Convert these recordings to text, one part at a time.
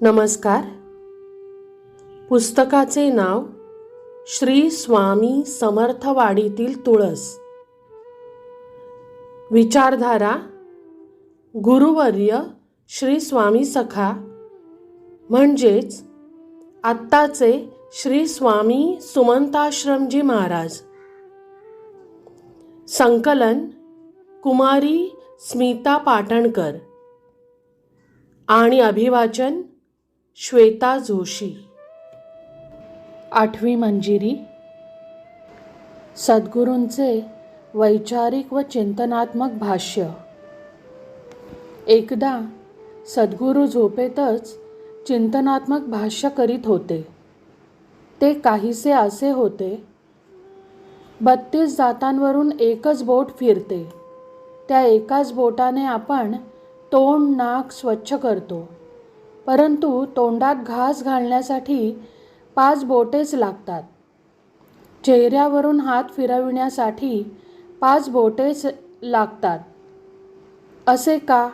नमस्कार. पुस्तकाचे नाव श्री स्वामी समर्थवाडीतील तुळस. विचारधारा गुरुवर्य श्री स्वामी सखा म्हणजेच आत्ताचे श्री स्वामी सुमंताश्रमजी महाराज. संकलन कुमारी स्मिता पाटणकर. आणि अभिवाचन श्वेता जोशी. आठवी मंजिरी. सद्गुरूंचे वैचारिक व चिंतनात्मक भाष्य. एकदा सद्गुरू झोपेतच चिंतनात्मक भाष्य करीत होते. ते काहीसे असे होते बत्तीस जातांवरून एकच बोट फिरते. त्या एकाच बोटाने आपण तोंड नाक स्वच्छ करतो. परंतु तोंडात घास घालण्यासाठी पाच बोटेच लागतात. चेहऱ्यावरून हात फिरविण्यासाठी पाच बोटेच लागतात. असे का?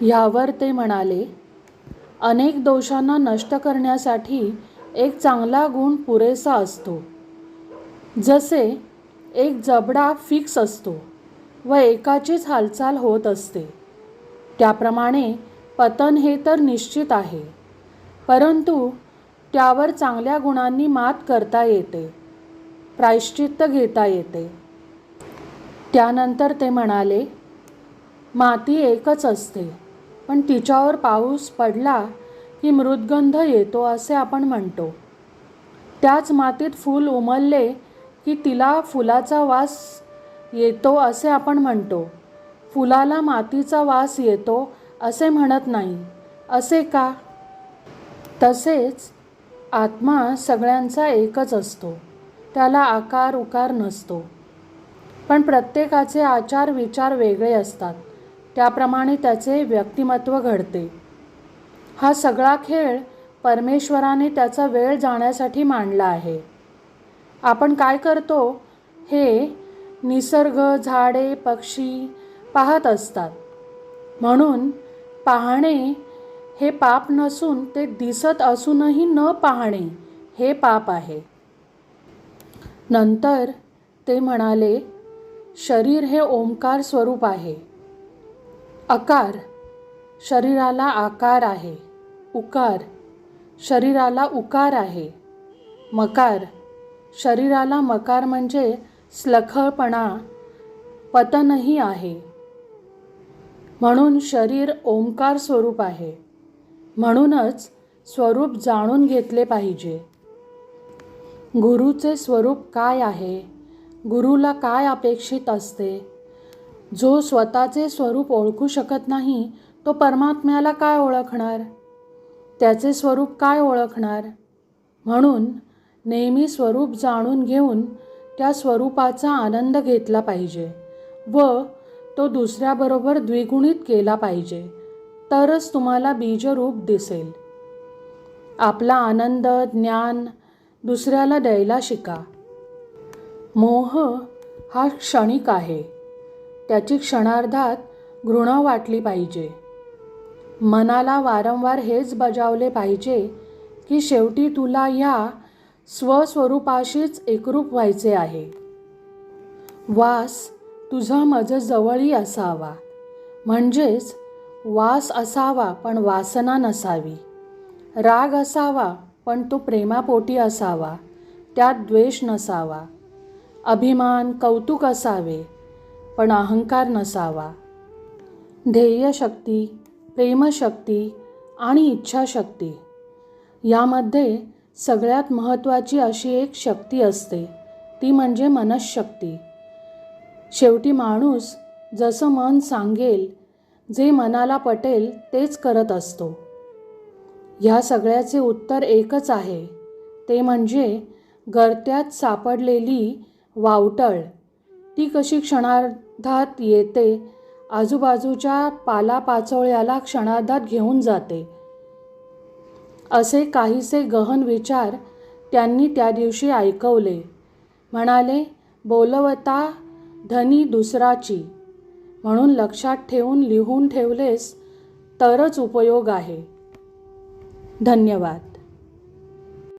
ह्यावर ते म्हणाले अनेक दोषांना नष्ट करण्यासाठी एक चांगला गुण पुरेसा असतो. जसे एक जबडा फिक्स असतो व एकाचीच हालचाल होत असते. त्याप्रमाणे पतन हे तर निश्चित आहे. परंतु त्यावर चांगल्या गुणांनी मात करता येते. प्रायश्चित्त घेता येते. त्यानंतर ते म्हणाले माती एकच असते पण तिच्यावर पाऊस पडला की मृदगंध येतो असे आपण म्हणतो. त्याच मातीत फूल उमलले की तिला फुलाचा वास येतो असे आपण म्हणतो. फुलाला मातीचा वास येतो असे म्हणत नाही. असे का? तसेच आत्मा सगळ्यांचा एकच असतो. त्याला आकार उकार नसतो. पण प्रत्येकाचे आचार विचार वेगळे असतात. त्याप्रमाणे त्याचे व्यक्तिमत्व घडते. हा सगळा खेळ परमेश्वराने त्याचा वेळ जाण्यासाठी मांडला आहे. आपण काय करतो? हे निसर्ग झाडे पक्षी पाहत असतात. म्हणून पाहणे हे पाप नसून ते दिसत असूनही न पाहणे हे पाप आहे. नंतर ते म्हणाले शरीर हे ओंकार स्वरूप आहे. अकार शरीराला आकार आहे. उकार शरीराला उकार आहे. मकार शरीराला मकार म्हणजे स्लखळपणा पतनही आहे. म्हणून शरीर ओंकार स्वरूप आहे. म्हणूनच स्वरूप जाणून घेतले पाहिजे. गुरुचे स्वरूप काय आहे? गुरुला काय अपेक्षित असते? जो स्वतःचे स्वरूप ओळखू शकत नाही तो परमात्म्याला काय ओळखणार? त्याचे स्वरूप काय ओळखणार? म्हणून नेहमी स्वरूप जाणून घेऊन त्या स्वरूपाचा आनंद घेतला पाहिजे व तो दुसऱ्याबरोबर द्विगुणित केला पाहिजे. तरच तुम्हाला बीजरूप दिसेल. आपला आनंद ज्ञान दुसऱ्याला द्यायला शिका. मोह हा क्षणिक आहे. त्याची क्षणार्धात घृणा वाटली पाहिजे. मनाला वारंवार हेच बजावले पाहिजे की शेवटी तुला ह्या स्वस्वरूपाशीच एकरूप व्हायचे आहे. वास तुझा मज जवळही असावा. म्हणजेच वास असावा पण वासना नसावी. राग असावा पण तो प्रेमापोटी असावा. त्यात द्वेष नसावा. अभिमान कौतुक असावे पण अहंकार नसावा. ध्येयशक्ती प्रेमशक्ती आणि इच्छाशक्ती यामध्ये सगळ्यात महत्त्वाची अशी एक शक्ती असते. ती म्हणजे मनशक्ती. शेवटी माणूस जसं मन सांगेल जे मनाला पटेल तेच करत असतो. ह्या सगळ्याचे उत्तर एकच आहे. ते म्हणजे गर्त्यात सापडलेली वावटळ. ती कशी क्षणार्धात येते आजूबाजूच्या पालापाचोळ्याला क्षणार्धात घेऊन जाते. असे काहीसे गहन विचार त्यांनी त्या दिवशी ऐकवले. म्हणाले बोलवता धनी दुसराची. म्हणून लक्षात ठेवून लिहून ठेवलेस तरच उपयोग आहे. धन्यवाद.